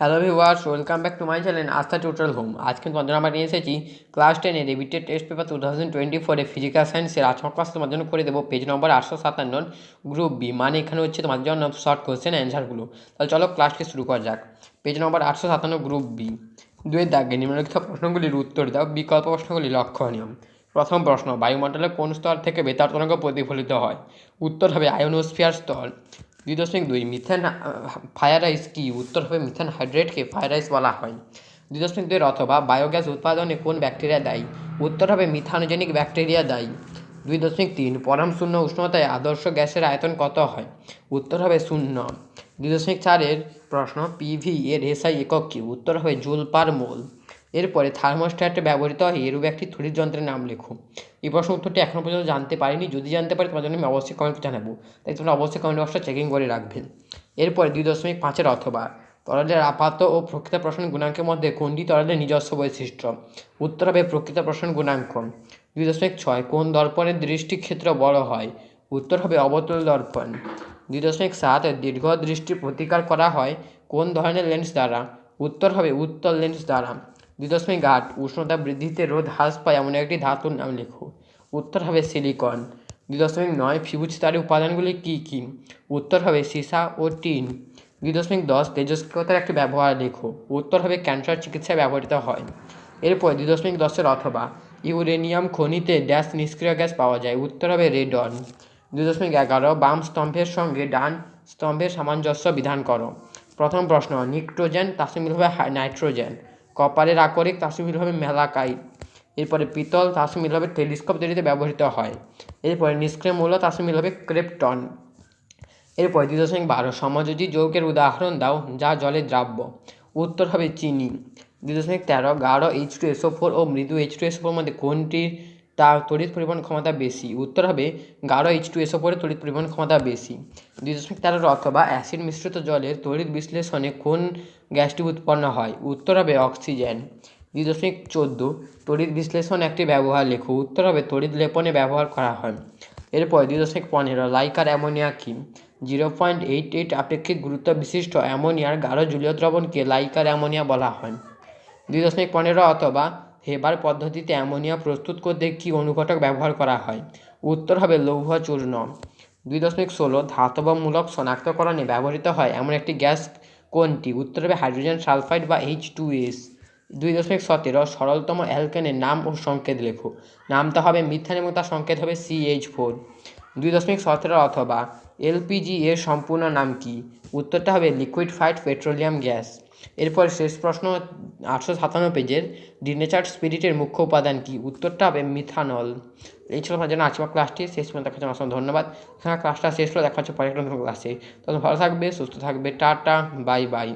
Hello viewers welcome back to my channel Astha total home আজকে তোমাদের আমরা নিয়ে এসেছি ক্লাস টেনে repeated test paper two thousand twenty ফোরে ফিজিক্যাল সায়েন্সের আচমক ক্লাস তোমার জন্য করে দেবো পেজ নম্বর আটশো সাতান্ন গ্রুপ বি মানে এখানে হচ্ছে তোমার জন্য শর্ট কোয়েশ্চেন অ্যান্সারগুলো তাহলে চলো ক্লাসটি শুরু করা যাক। পেজ নম্বর আটশো সাতান্ন গ্রুপ বি দুয়ের দাগে নিম্নলিখিত প্রশ্নগুলির উত্তর দাও, বিকল্প প্রশ্নগুলি লক্ষণীয়। প্রথম প্রশ্ন বায়ুমণ্ডলের কোন স্তর থেকে বেতার তরঙ্গ প্রতিফলিত হয়? উত্তর হবে আয়োনোস্ফিয়ার স্তর। দুই দশমিক দুই, মিথেন ফায়ার আইস কি? উত্তর হবে মিথেন হাইড্রেটকে ফায়ার আইস বলা হয়। দুই দশমিক দুইয়ের অথবা বায়োগ্যাস উৎপাদনে কোন ব্যাকটেরিয়া দায়ী? উত্তর হবে মিথানোজেনিক ব্যাকটেরিয়া দায়ী। দুই দশমিক তিন, পরম শূন্য উষ্ণতায় আদর্শ গ্যাসের আয়তন কত হয়? উত্তর হবে শূন্য। দুই দশমিক চারের প্রশ্ন পিভি এর এসআই একক কি? উত্তর হবে জুল পার মোল। এরপরে থার্মোস্ট্যাটে ব্যবহৃত হয় এরূপ একটি তড়িৎ যন্ত্রের নাম লেখো। এই প্রশ্ন উত্তরটি এখনও পর্যন্ত জানতে পারিনি। যদি জানতে পারি জন্য আমি অবশ্যই কমেন্ট জানাব। তাই তোমরা অবশ্যই কমেন্ট বক্সটা চেকিং করে রাখবেন এরপরে দুই দশমিক পাঁচের অথবা তরলের আপাত ও প্রকৃত প্রশ্ন গুণাঙ্কের মধ্যে কোনটি তরলের নিজস্ব বৈশিষ্ট্য? উত্তর হবে প্রকৃত প্রশ্ন গুণাঙ্ক। দুই দশমিক ছয়, কোন দর্পণের দৃষ্টিক্ষেত্র বড় হয়? উত্তর হবে অবতল দর্পণ। দুই দশমিক সাত, দীর্ঘ দৃষ্টি প্রতিকার করা হয় কোন ধরনের লেন্স দ্বারা? উত্তর হবে উত্তল লেন্স দ্বারা। দুই দশমিক আট, উষ্ণতা বৃদ্ধিতে রোধ হ্রাস পায় এমন একটি ধাতুর নাম লেখো। উত্তর হবে সিলিকন। দুই দশমিক নয় ফিউজ তারের উপাদানগুলি কী কী? উত্তর হবে সীসা ও টিন। দুই দশমিক দশ, তেজস্ক্রিয়তার একটি ব্যবহার লেখো। উত্তর হবে ক্যান্সার চিকিৎসায় ব্যবহৃত হয়। এরপর দুই দশমিক দশের অথবা, ইউরেনিয়াম খনিতে ড্যাশ নিষ্ক্রিয় গ্যাস পাওয়া যায়। উত্তর হবে রেডন। দুই দশমিক এগারো, বাম স্তম্ভের সঙ্গে ডান স্তম্ভের সামঞ্জস্য বিধান করো। প্রথম প্রশ্ন, নিক্টোজেন তার মিল হবে নাইট্রোজেন। কপারের আকরিক তার মিল হবে মেলাকাইট এরপরে পিতল তার মিল হবে টেলিস্কোপ তৈরিতে ব্যবহৃত হয়। এরপরে নিষ্ক্রিয় মূল্য তার মিল হবে ক্রেপটন। এরপরে দুই দশমিক বারো, সমযোজী যৌগের উদাহরণ দাও, যা জলে দ্রাব্য। উত্তর হবে চিনি। দুই দশমিক তেরো, গাঢ় এইচ টু এসও ফোর ও মৃদু এইচ টু এসও ফোর মধ্যে কোনটির তার তড়িৎ পরিবহন ক্ষমতা বেশি। উত্তর হবে গাঢ় এইচ টু এসও ফোরের তড়িৎ পরিবহন ক্ষমতা বেশি। দুই দশমিক তেরোর অথবা অ্যাসিড মিশ্রিত জলের তড়িৎ বিশ্লেষণে কোন গ্যাসটি উৎপন্ন হয়? উত্তর হবে অক্সিজেন দুই দশমিক চোদ্দ, তড়িৎ বিশ্লেষণ একটি ব্যবহার লেখো। উত্তর হবে তড়িৎ লেপনে ব্যবহার করা হয়। এরপর দুই দশমিক পনেরো, লাইকার অ্যামোনিয়া কি? জিরো পয়েন্ট এইট এইট আপেক্ষিক গুরুত্ব বিশিষ্ট অ্যামোনিয়ার গাঢ় জলীয় দ্রবণকে লাইকার অ্যামোনিয়া বলা হয়। দুই দশমিক পনেরো অথবা হেবার পদ্ধতিতে অ্যামোনিয়া প্রস্তুত করতে কী অনুঘটক ব্যবহার করা হয়? উত্তর হবে লৌহ চূর্ণ। দুই দশমিক ষোলো ধাতবমূলক শনাক্তকরণে ব্যবহৃত হয় এমন একটি গ্যাস কোনটি? উত্তর হবে হাইড্রোজেন সালফাইড বা এইচ টু এস। দুই দশমিক সতেরো সরলতম অ্যালকেনের নাম ও সংকেত লেখো। নামটা হবে মিথান এবং তার সংকেত হবে সিএইচ ফোর। দুই দশমিক সতেরো অথবা এলপিজি এর সম্পূর্ণ নাম কি? উত্তরটা হবে লিকুইড ফাইড পেট্রোলিয়াম গ্যাস। এরপর শেষ প্রশ্ন, আটশো সাতান্ন পেজের ডিনেচার স্পিরিটের মুখ্য উপাদান কি? উত্তরটা হবে মিথানল। এই ছিল আমার জন্য আজকের ক্লাসটি শেষ পর্যন্ত দেখার জন্য অসংখ্য ধন্যবাদ। এখানে ক্লাসটা শেষ হলো দেখা হচ্ছে পরের ক্লাসে তখন ভালো থাকবে, সুস্থ থাকবে, টাটা বাই বাই